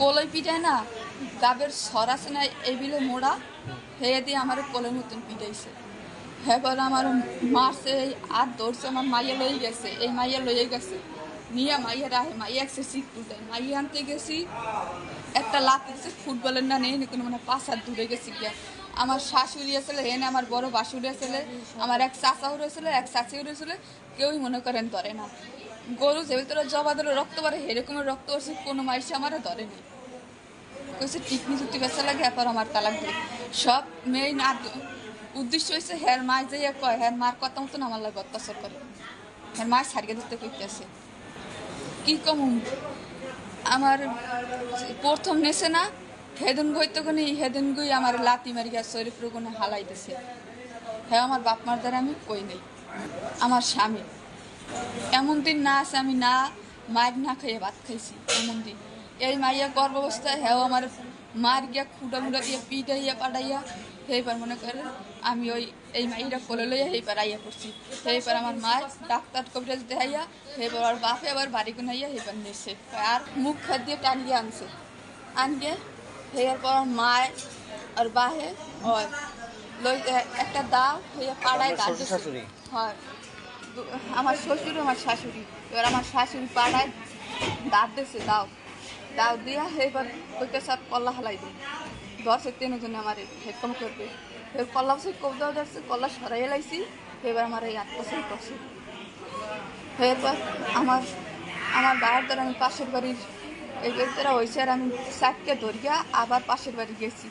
কলই পিটায় না, গাবের সর আছে না এই বিলে মোড়া, হেয়ে দিয়ে আমার কলের মতন পিটাইছে। এবার আমার মারছে, এই আর দৌড়ছে আমার মাইয়া লই গেছে, এই মাইয়া লইয়ে গেছে। নিয়ে মাইয়া রাহে, মাইয়া একসে সিট তুলতে মাইয়া আনতে গেছি, একটা লাত দিচ্ছে ফুটবলের না নেই, কোনো মানে পাঁচ হাত দূরে গেছি গিয়া। আমার শাশুড়ি আসলে হেনে আমার বড় বাসুড়ি আসলে, আমার এক চাচাও রয়েছিল, এক চাচিও রয়েছিল, কেউই মনে করেন ধরে না। গরু যে ভিতরে জবা দিলে রক্ত বাড়ে এরকমের রক্ত আসে কোনো মাইসে আমারে ধরেনি। কইছে টিকনি চুক্তি বেচা লাগে, এরপর আমার তালাক দিল সব মেইন আর উদ্দেশ্য হয়েছে হ্যার মায় যে কয় হ্যার মার কথা মতন আমার লাগে অত্যাচার করে। হ্যার মায় সারিয়ে দিতে কইতেছে কি কম আমার প্রথম নেছে না হেদিন গইতে কোনি হেদিন গই আমার লাতি মারিয়া শরীফ রোগনে হালাইতেছে হ্যাঁ আমার বাপ মার দ্বারা আমি কই নেই। আমার স্বামী। এমন দিন না আছে আমি না মায়ের না খাইয়ে ভাত খাইছি এমন দিন। এই মাইয়া গর্ভাবস্থায় হ্যাঁ আমার মার গিয়া খুঁটা মুড়া দিয়ে পিটাইয়া পাড়াইয়া সেইবার মনে করে আমি ওই এই মাইরা কোলে লইয়া সেইবার আইয়া করছি সেইবার আমার মায় ডাক্তার কবিরাজ দেখাইয়া সেইবার আর বাপে আবার বাড়ি কোনাইয়া সেইবার নিয়েছে আর মুখ খাত দিয়ে টান টানিয়ে আনছে। আনগে হেয়ার পর আমার মায় আর বাহে হয় লই একটা দাও হইয়া পাড়ায়। শাশুড়ি? হয়। আমার শ্বশুর, আমার শাশুড়ি। এবার আমার শাশুড়ি পাড়ায় দাঁত দিয়েছে দাও। দাও দিয়া এবার ওইটা সব কল্লা হালাই দিই দশে তিন জন্য আমার হেকম করবে। এবার কল্লা সে কবদা ধরছে, কল্লা সরাই লাইছি। এবার আমার এই আত্মসাই করছে। এরপর আমার আমার বাইরের দ্বারা আমি পাশের বাড়ির এই বেতরা হয়েছে আর আমি চারটে ধরিয়া আবার পাশের বাড়ি গেছি।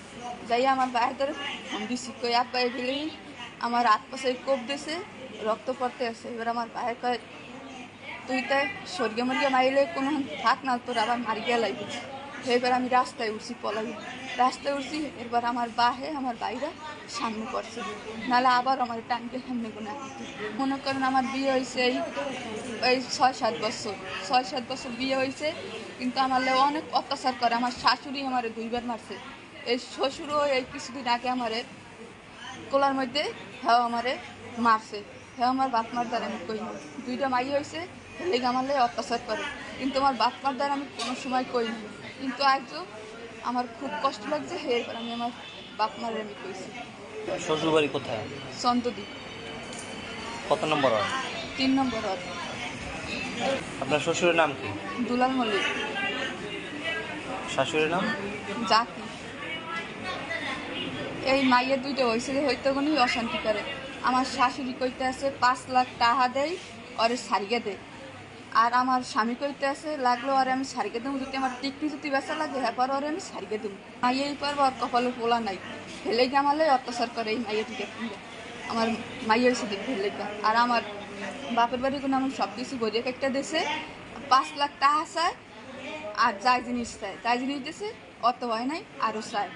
যাই আমার বাইরের দ্বারা ফোন দিছি, কই এগুলি আমার হাত পাশে কোপ দিছে, রক্ত পড়তে আছে। এবার আমার বাইরে কয় তুই তাই স্বর্গে মর্গে মারিলে কোনো থাক না, তোর আবার মারি লাগবে। এবার আমি রাস্তায় উঠছি পলাই রাস্তায় উঠছি এরপর আমার বাহে, আমার বাইরা সামনে পড়ছে। নাহলে আবার আমার টানকে সামনে কোনো মনে করেন আমার বিয়ে হয়েছে এই এই ছয় সাত বছর। ছয় সাত বছর বিয়ে হয়েছে কিন্তু আমার অনেক অত্যাচার করে। আমার শাশুড়ি আমার দুইবার মারছে। এই শ্বশুরও এই কিছুদিন আগে আমারে কোলার মধ্যে হ্যাঁ আমারে মারছে। হ্যাঁ আমার বাপ মার দ্বারা আমি কই দুইটা মাই হয়েছে লেগে আমার লেগে অত্যাচার করে। কিন্তু আমার বাপ মার দ্বারা আমি কোনো সময় কই না কিন্তু একজন আমার খুব কষ্ট লাগছে হে আমি আমার বাপ মারের আমি কইছি। শ্বশুর বাড়ি কোথায়? সন্তদি কত নম্বর ওয়ার্ড? তিন নম্বর ওয়ার্ড, আপনার শ্বশুরের নাম কি? দুলাল মল্লিক। শাশুড়ির নাম? জাকি। এই মাইয়ের দুইটা হয়েছে হইতে কোনো অশান্তি করে। আমার শাশুড়ি কইতে আছে, পাঁচ লাখ টাকা দেয় ওরে সারিয়ে দেয় আর আমার স্বামী কইতে আছে, লাগল আর আমি সারিয়ে দেবো, যদি আমার টিকনি যদি বেচা লাগে হ্যাঁ পর ওরে আমি সারিয়ে দেবো। মাইয়েই পারব আর কপালে পোলা নাই। ফেলে গিয়ে আমালে অত্যাচার করে এই মাইয়ে টিকে আমার মাইয়ে হয়েছে ফেলে আর আমার বাপের বাড়ি কোনো আমার সব কিছু বইয়ে একটা দেশে পাঁচ লাখ টাকা চায়, আর যাই জিনিস চায়, যাই জিনিস দিছে অত হয় নাই আরও চায়।